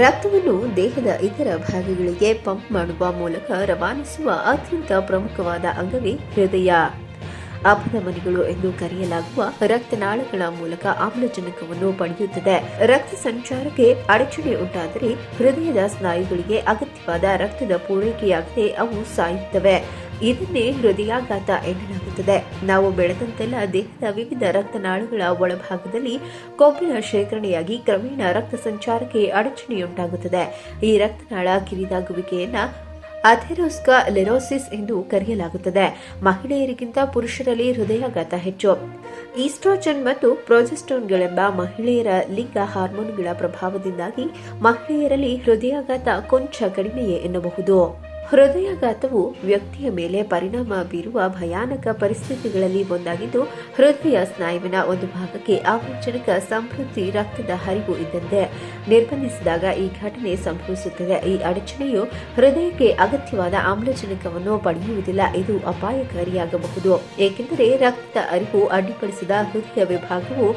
ರಕ್ತವನ್ನು ದೇಹದ ಇತರ ಭಾಗಗಳಿಗೆ ಪಂಪ್ ಮಾಡುವ ಮೂಲಕ ರವಾನಿಸುವ ಅತ್ಯಂತ ಪ್ರಮುಖವಾದ ಅಂಗವೇ ಹೃದಯ. ಅಪಧಮನಿಗಳು ಎಂದು ಕರೆಯಲಾಗುವ ರಕ್ತನಾಳಗಳ ಮೂಲಕ ಆಮ್ಲಜನಕವನ್ನು ಪಡೆಯುತ್ತದೆ. ರಕ್ತ ಸಂಚಾರಕ್ಕೆ ಅಡಚಣೆ ಉಂಟಾದರೆ ಹೃದಯದ ಸ್ನಾಯುಗಳಿಗೆ ಅಗತ್ಯವಾದ ರಕ್ತದ ಪೂರೈಕೆಯಾಗದೆ ಅವು ಸಾಯುತ್ತವೆ. ಇದನ್ನೇ ಹೃದಯಾಘಾತ ಎನ್ನಲಾಗುತ್ತದೆ. ನಾವು ಬೆಳೆದಂತೆಲ್ಲ ದೇಹದ ವಿವಿಧ ರಕ್ತನಾಳಗಳ ಒಳಭಾಗದಲ್ಲಿ ಕೊಬ್ಬಿನ ಶೇಖರಣೆಯಾಗಿ ಕ್ರಮೇಣ ರಕ್ತ ಸಂಚಾರಕ್ಕೆ ಅಡಚಣೆಯುಂಟಾಗುತ್ತದೆ. ಈ ರಕ್ತನಾಳ ಕಿರಿದಾಗುವಿಕೆಯನ್ನ ಅಥೆರೋಸ್ಕಲೆರೋಸಿಸ್ ಎಂದು ಕರೆಯಲಾಗುತ್ತದೆ. ಮಹಿಳೆಯರಿಗಿಂತ ಪುರುಷರಲ್ಲಿ ಹೃದಯಾಘಾತ ಹೆಚ್ಚು. ಈಸ್ಟ್ರೋಜನ್ ಮತ್ತು ಪ್ರೊಜೆಸ್ಟೋನ್ಗಳೆಂಬ ಮಹಿಳೆಯರ ಲಿಂಗ ಹಾರ್ಮೋನ್ಗಳ ಪ್ರಭಾವದಿಂದಾಗಿ ಮಹಿಳೆಯರಲ್ಲಿ ಹೃದಯಾಘಾತ ಕೊಂಚ ಕಡಿಮೆಯೇ ಎನ್ನಬಹುದು. ಹೃದಯಾಘಾತವು ವ್ಯಕ್ತಿಯ ಮೇಲೆ ಪರಿಣಾಮ ಬೀರುವ ಭಯಾನಕ ಪರಿಸ್ಥಿತಿಗಳಲ್ಲಿ ಒಂದಾಗಿದ್ದು, ಹೃದಯ ಸ್ನಾಯುವಿನ ಒಂದು ಭಾಗಕ್ಕೆ ಆಮ್ಲಜನಕ ಸಮೃದ್ಧಿ ರಕ್ತದ ಹರಿವು ಇದ್ದಂತೆ ನಿರ್ಬಂಧಿಸಿದಾಗ ಈ ಘಟನೆ ಸಂಭವಿಸುತ್ತದೆ. ಈ ಅಡಚಣೆಯು ಹೃದಯಕ್ಕೆ ಅಗತ್ಯವಾದ ಆಮ್ಲಜನಕವನ್ನು ಪಡೆಯುವುದಿಲ್ಲ, ಇದು ಅಪಾಯಕಾರಿಯಾಗಬಹುದು. ಏಕೆಂದರೆ ರಕ್ತದ ಅರಿವು ಅಡ್ಡಿಪಡಿಸಿದ ಹೃದಯ ವಿಭಾಗವು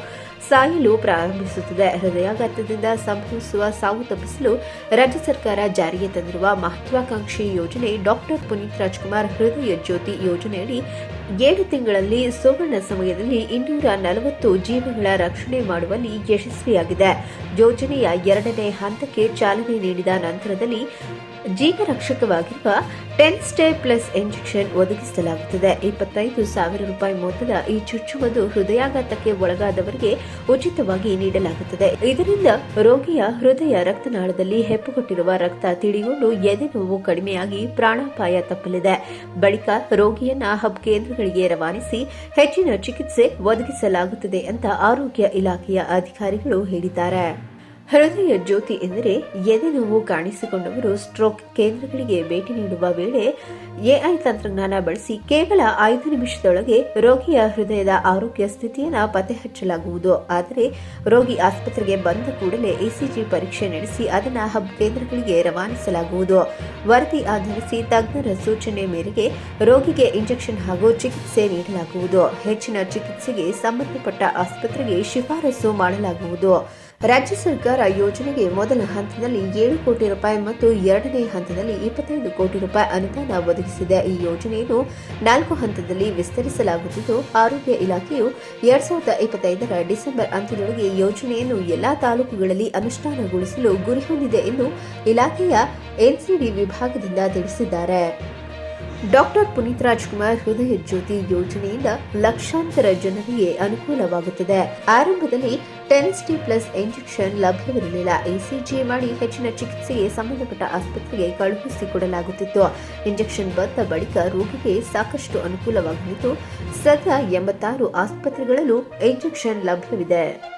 ಸಾಯಲು ಪ್ರಾರಂಭಿಸುತ್ತದೆ. ಹೃದಯಾಘಾತದಿಂದ ಸಂಭವಿಸುವ ಸಾವು ತಪ್ಪಿಸಲು ರಾಜ್ಯ ಸರ್ಕಾರ ಜಾರಿಗೆ ತಂದಿರುವ ಮಹತ್ವಾಕಾಂಕ್ಷಿ ಯೋಜನೆ ಡಾಕ್ಟರ್ ಪುನೀತ್ ರಾಜ್ಕುಮಾರ್ ಹೃದಯ ಜ್ಯೋತಿ ಯೋಜನೆಯಡಿ ಏಳು ತಿಂಗಳಲ್ಲಿ ಸುವರ್ಣ ಸಮಯದಲ್ಲಿ ಇನ್ನೂರ ನಲವತ್ತು ಜೀವಗಳ ರಕ್ಷಣೆ ಮಾಡುವಲ್ಲಿ ಯಶಸ್ವಿಯಾಗಿದೆ. ಯೋಜನೆಯ ಎರಡನೇ ಹಂತಕ್ಕೆ ಚಾಲನೆ ನೀಡಿದ ನಂತರದಲ್ಲಿ ಜೀವರಕ್ಷಕವಾಗಿರುವ ಟೆನ್ ಸ್ಟೇ ಪ್ಲಸ್ ಇಂಜೆಕ್ಷನ್ ಒದಗಿಸಲಾಗುತ್ತದೆ. ಇಪ್ಪತ್ತೈದು ಸಾವಿರ ರೂಪಾಯಿ ಮೊತ್ತದ ಈ ಚುಚ್ಚುವುದು ಹೃದಯಾಘಾತಕ್ಕೆ ಒಳಗಾದವರಿಗೆ ಉಚಿತವಾಗಿ ನೀಡಲಾಗುತ್ತದೆ. ಇದರಿಂದ ರೋಗಿಯ ಹೃದಯ ರಕ್ತನಾಳದಲ್ಲಿ ಹೆಪ್ಪುಗಟ್ಟಿರುವ ರಕ್ತ ತಿಳಿಗೊಂಡು ಎದೆ ನೋವು ಕಡಿಮೆಯಾಗಿ ಪ್ರಾಣಾಪಾಯ ತಪ್ಪಲಿದೆ. ಬಳಿಕ ರೋಗಿಯನ್ನ ಹಬ್ ಕೇಂದ್ರಗಳಿಗೆ ರವಾನಿಸಿ ಹೆಚ್ಚಿನ ಚಿಕಿತ್ಸೆ ಒದಗಿಸಲಾಗುತ್ತದೆ ಅಂತ ಆರೋಗ್ಯ ಇಲಾಖೆಯ ಅಧಿಕಾರಿಗಳು ಹೇಳಿದ್ದಾರೆ. ಹೃದಯ ಜ್ಯೋತಿ ಎಂದರೆ ಎದೆ ನೋವು ಕಾಣಿಸಿಕೊಂಡವರು ಸ್ಟ್ರೋಕ್ ಕೇಂದ್ರಗಳಿಗೆ ಭೇಟಿ ನೀಡುವ ವೇಳೆ ಎಐ ತಂತ್ರಜ್ಞಾನ ಬಳಸಿ ಕೇವಲ ಐದು ನಿಮಿಷದೊಳಗೆ ರೋಗಿಯ ಹೃದಯದ ಆರೋಗ್ಯ ಸ್ಥಿತಿಯನ್ನು ಪತ್ತೆಹಚ್ಚಲಾಗುವುದು. ಆದರೆ ರೋಗಿ ಆಸ್ಪತ್ರೆಗೆ ಬಂದ ಕೂಡಲೇ ಇಸಿಜಿ ಪರೀಕ್ಷೆ ನಡೆಸಿ ಅದನ್ನು ಹಬ್ ಕೇಂದ್ರಗಳಿಗೆ ರವಾನಿಸಲಾಗುವುದು. ವರದಿ ಆಧರಿಸಿ ತಜ್ಞರ ಸೂಚನೆ ಮೇರೆಗೆ ರೋಗಿಗೆ ಇಂಜೆಕ್ಷನ್ ಹಾಗೂ ಚಿಕಿತ್ಸೆ ನೀಡಲಾಗುವುದು. ಹೆಚ್ಚಿನ ಚಿಕಿತ್ಸೆಗೆ ಸಂಬಂಧಪಟ್ಟ ಆಸ್ಪತ್ರೆಗೆ ಶಿಫಾರಸು ಮಾಡಲಾಗುವುದು. ರಾಜ್ಯ ಸರ್ಕಾರ ಯೋಜನೆಗೆ ಮೊದಲ ಹಂತದಲ್ಲಿ ಏಳು ಕೋಟಿ ರೂಪಾಯಿ ಮತ್ತು ಎರಡನೇ ಹಂತದಲ್ಲಿ ಇಪ್ಪತ್ತೈದು ಕೋಟಿ ರೂಪಾಯಿ ಅನುದಾನ ಒದಗಿಸಿದೆ. ಈ ಯೋಜನೆಯನ್ನು ನಾಲ್ಕು ಹಂತದಲ್ಲಿ ವಿಸ್ತರಿಸಲಾಗುತ್ತಿದ್ದು, ಆರೋಗ್ಯ ಇಲಾಖೆಯು ಎರಡ್ ಸಾವಿರದ ಇಪ್ಪತ್ತೈದರ ಡಿಸೆಂಬರ್ ಅಂತ್ಯದೊಳಗೆ ಯೋಜನೆಯನ್ನು ಎಲ್ಲಾ ತಾಲೂಕುಗಳಲ್ಲಿ ಅನುಷ್ಠಾನಗೊಳಿಸಲು ಗುರಿ ಹೊಂದಿದೆ ಎಂದು ಇಲಾಖೆಯ ಎನ್ಸಿಡಿ ವಿಭಾಗದಿಂದ ತಿಳಿಸಿದ್ದಾರೆ. ಡಾಕ್ಟರ್ ಪುನೀತ್ ರಾಜ್ಕುಮಾರ್ ಹೃದಯ ಜ್ಯೋತಿ ಯೋಜನೆಯಿಂದ ಲಕ್ಷಾಂತರ ಜನರಿಗೆ ಅನುಕೂಲವಾಗುತ್ತದೆ. ಆರಂಭದಲ್ಲಿ ಟೆನ್ಸ್ಟಿ ಪ್ಲಸ್ ಇಂಜೆಕ್ಷನ್ ಲಭ್ಯವಿರಲಿಲ್ಲ ಇಸಿಜಿ ಮಾಡಿ ಹೆಚ್ಚಿನ ಚಿಕಿತ್ಸೆಗೆ ಸಂಬಂಧಪಟ್ಟ ಆಸ್ಪತ್ರೆಗೆ ಕಳುಹಿಸಿಕೊಡಲಾಗುತ್ತಿತ್ತು. ಇಂಜೆಕ್ಷನ್ ಬಂದ ಬಳಿಕ ರೋಗಿಗೆ ಸಾಕಷ್ಟು ಅನುಕೂಲವಾಗಲಿದ್ದು, ಸದ್ಯ ಎಂಬತ್ತಾರು ಆಸ್ಪತ್ರೆಗಳಲ್ಲೂ ಇಂಜೆಕ್ಷನ್ ಲಭ್ಯವಿದೆ.